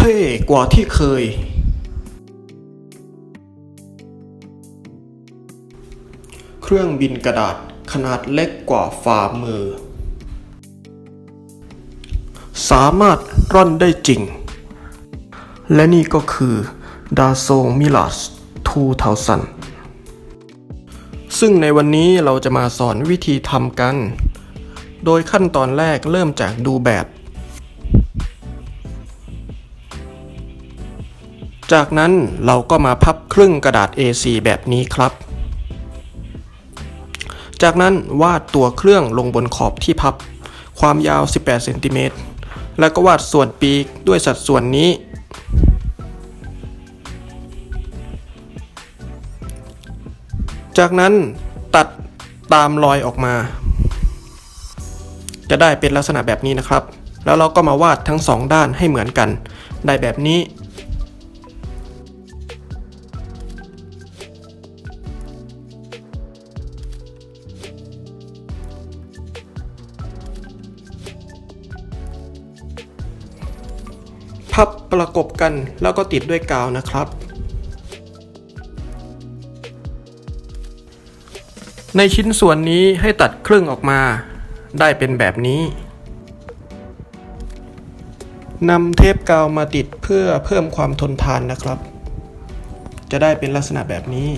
ท่กว่าที่เคย เครื่องบินกระดาษขนาดเล็กกว่าฝ่ามือ สามารถร่อนได้จริง และนี่ก็คือดาโซมิล a ส2000ซึ่งในวันนี้เราจะมาสอนวิธีทำกัน โดยขั้นตอนแรกเริ่มจากดูแบบ จากนั้นเราก็มาพับครึ่งกระดาษ A4 แบบนี้ครับ จากนั้นวาดตัวเครื่องลงบนขอบที่พับ ความยาว 18เซนติเมตรแล้วก็วาดส่วนปีกด้วยสัดส่วนนี้ จากนั้นตัดตามรอยออกมา จะได้เป็นลักษณะแบบนี้นะครับ แล้วเราก็มาวาดทั้งสองด้านให้เหมือนกัน ได้แบบนี้ พับประกบกันแล้วก็ติดด้วยกาวนะครับ ในชิ้นส่วนนี้ให้ตัดครึ่งออกมาได้เป็นแบบนี้นำเทปกาวมาติดเพื่อเพิ่มความทนทานนะครับ จะได้เป็นลักษณะแบบนี้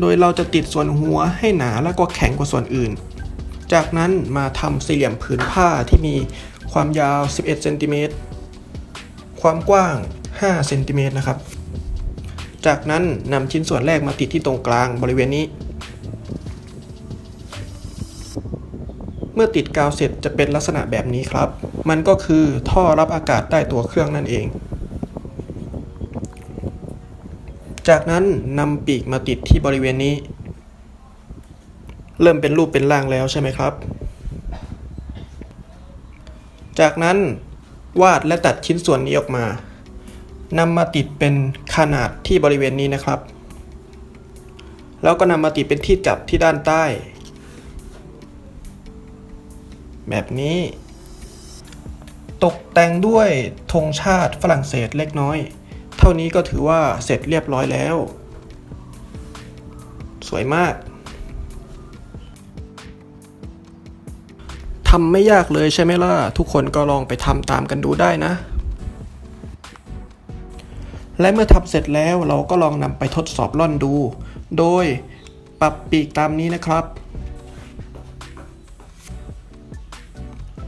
โดยเราจะติดส่วนหัวให้หนาและก็แข็งกว่าส่วนอื่น จากนั้นมาทำสี่เหลี่ยมผืนผ้าที่มีความยาว 11เซนติเมตรความกว้าง5เซนติเมตรนะครับ จากนั้นนำชิ้นส่วนแรกมาติดที่ตรงกลางบริเวณนี้ เมื่อติดกาวเสร็จจะเป็นลักษณะแบบนี้ครับ มันก็คือท่อรับอากาศใต้ตัวเครื่องนั่นเอง จากนั้นนำปีกมาติดที่บริเวณนี้ เริ่มเป็นรูปเป็นร่างแล้วใช่ไหมครับ จากนั้นวาดและตัดชิ้นส่วนนี้ออกมานำมาติดเป็นขนาดที่บริเวณนี้นะครับ แล้วก็นำมาติดเป็นที่จับที่ด้านใต้ แบบนี้ ตกแต่งด้วยธงชาติฝรั่งเศสเล็กน้อย เท่านี้ก็ถือว่าเสร็จเรียบร้อยแล้ว สวยมาก ทำไม่ยากเลยใช่ไหมล่ะ ทุกคนก็ลองไปทำตามกันดูได้นะ และเมื่อทำเสร็จแล้วเราก็ลองนำไปทดสอบล่อนดู โดยปรับปีกตามนี้นะครับ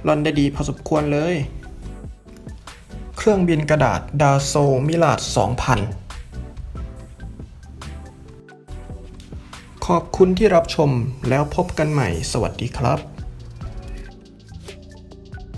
ล่อนได้ดีพอสมควรเลย เครื่องบินกระดาษดาโซมิลาด 2000ขอบคุณที่รับชมแล้วพบกันใหม่ สวัสดีครับ